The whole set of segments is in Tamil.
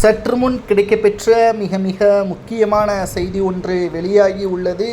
சற்று முன் கிடைக்கப்பெற்ற மிக மிக முக்கியமான செய்தி ஒன்று வெளியாகி உள்ளது.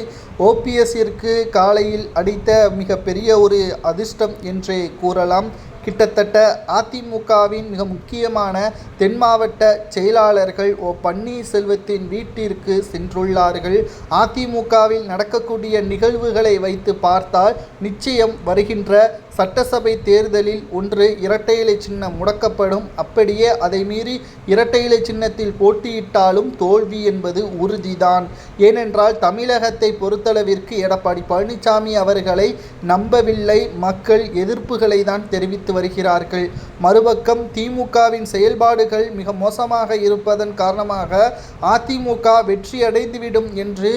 ஓபிஎஸ்ஸிற்கு காலையில் அடித்த மிக பெரிய ஒரு அதிர்ஷ்டம் என்றே கூறலாம். கிட்டத்தட்ட அதிமுகவின் மிக முக்கியமான தென் மாவட்ட செயலாளர்கள் ஓ பன்னீர்செல்வத்தின் வீட்டிற்கு சென்றுள்ளார்கள். அதிமுகவில் நடக்கக்கூடிய நிகழ்வுகளை வைத்து பார்த்தால் நிச்சயம் வருகின்ற சட்டசபை தேர்தலில் ஒன்று இரட்டை இலை சின்னம் முடக்கப்படும். அப்படியே அதை மீறி இரட்டை இலை சின்னத்தில் போட்டியிட்டாலும் தோல்வி என்பது உறுதிதான். ஏனென்றால் தமிழகத்தை பொறுத்தளவிற்கு எடப்பாடி பழனிசாமி அவர்களை நம்பவில்லை. மக்கள் எதிர்ப்புகளை தான் தெரிவித்து வருகிறார்கள். மறுபக்கம் திமுகவின் செயல்பாடுகள் மிக மோசமாக இருப்பதன் காரணமாக அதிமுக வெற்றியடைந்துவிடும் என்று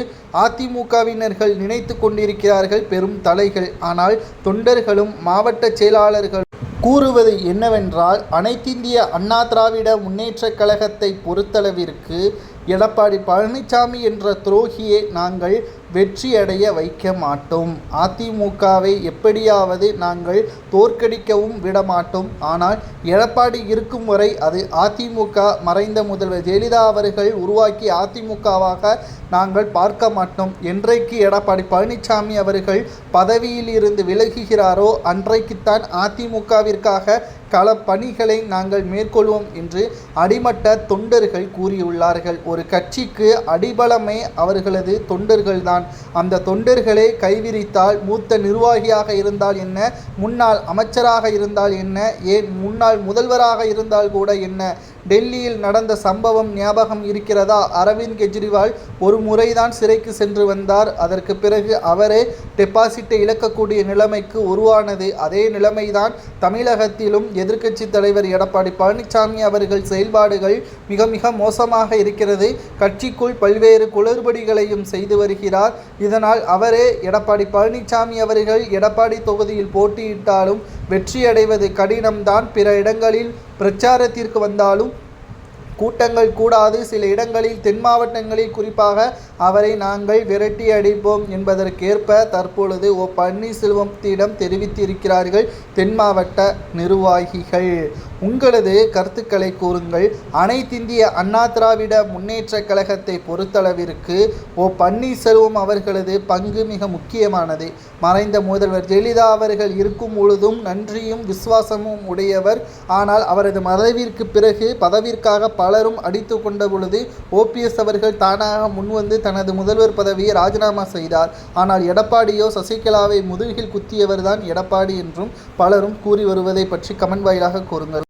அதிமுகவினர்கள் நினைத்து கொண்டிருக்கிறார்கள் பெரும் தலைகள். ஆனால் தொண்டர்களும் மாவட்ட செயலாளர்கள் கூறுவது என்னவென்றால் அனைத்திந்திய அண்ணா திராவிட முன்னேற்றக் கழகத்தை பொறுத்தளவிற்கு எடப்பாடி பழனிசாமி என்ற துரோகியை நாங்கள் வெற்றியடைய வைக்க மாட்டோம். அதிமுகவை எப்படியாவது நாங்கள் தோற்கடிக்கவும் விட மாட்டோம். ஆனால் எடப்பாடி இருக்கும் வரை அது அதிமுக மறைந்த முதல்வர் ஜெயலலிதா அவர்கள் உருவாக்கி அதிமுகவாக நாங்கள் பார்க்க மாட்டோம். என்றைக்கு எடப்பாடி பழனிசாமி அவர்கள் பதவியில் இருந்து விலகுகிறாரோ அன்றைக்குத்தான் அதிமுகவிற்காக கள பணிகளை நாங்கள் மேற்கொள்வோம் என்று அடிமட்ட தொண்டர்கள் கூறியுள்ளார்கள். ஒரு கட்சிக்கு அடிபலமே அவர்களது தொண்டர்கள்தான். அந்த தொண்டர்களை கைவிரித்தால் மூத்த நிர்வாகியாக இருந்தால் என்ன? முன்னாள் அமைச்சராக இருந்தால் என்ன? ஏன் முன்னாள் முதல்வராக இருந்தால் கூட என்ன? டெல்லியில் நடந்த சம்பவம் ஞாபகம் இருக்கிறதா? அரவிந்த் கெஜ்ரிவால் ஒரு முறைதான் சிறைக்கு சென்று வந்தார். அதற்கு பிறகு அவரே டெபாசிட்டை இழக்கக்கூடிய நிலைமைக்கு உருவானது. அதே நிலைமைதான் தமிழகத்திலும் எதிர்க்கட்சி தலைவர் எடப்பாடி பழனிசாமி அவர்கள் செயல்பாடுகள் மிக மிக மோசமாக இருக்கிறது. கட்சிக்குள் பல்வேறு குளறுபடிகளையும் செய்து வருகிறார். இதனால் அவரே எடப்பாடி பழனிசாமி அவர்கள் எடப்பாடி தொகுதியில் போட்டியிட்டாலும் வெற்றியடைவது கடினம்தான். பிற இடங்களில் பிரச்சாரத்திற்கு வந்தாலும் கூட்டங்கள் கூடாது. சில இடங்களில் தென் மாவட்டங்களில் குறிப்பாக அவரை நாங்கள் விரட்டி அடிப்போம் என்பதற்கேற்ப தற்பொழுது ஓ பன்னீர்செல்வத்திடம் தெரிவித்திருக்கிறார்கள் தென் மாவட்ட நிர்வாகிகள். உங்களது கருத்துக்களை கூறுங்கள். அனைத்திந்திய அண்ணா திராவிட முன்னேற்ற கழகத்தை பொறுத்தளவிற்கு ஓ பன்னீர்செல்வம் அவர்களது பங்கு மிக முக்கியமானது. மறைந்த முதல்வர் ஜெயலலிதா அவர்கள் இருக்கும் பொழுதும் நன்றியும் விசுவாசமும் உடையவர். ஆனால் அவரது மறைவிற்கு பிறகு பதவிற்காக பலரும் அடித்து கொண்ட பொழுது ஓபிஎஸ் அவர்கள் தானாக முன்வந்து தனது முதல்வர் பதவியை ராஜினாமா செய்தார். ஆனால் எடப்பாடியோ சசிகலாவை முதுகில் குத்தியவர்தான் எடப்பாடி என்றும் பலரும் கூறி வருவதை பற்றி கமெண்ட் வாயிலாக கூறுங்கள்.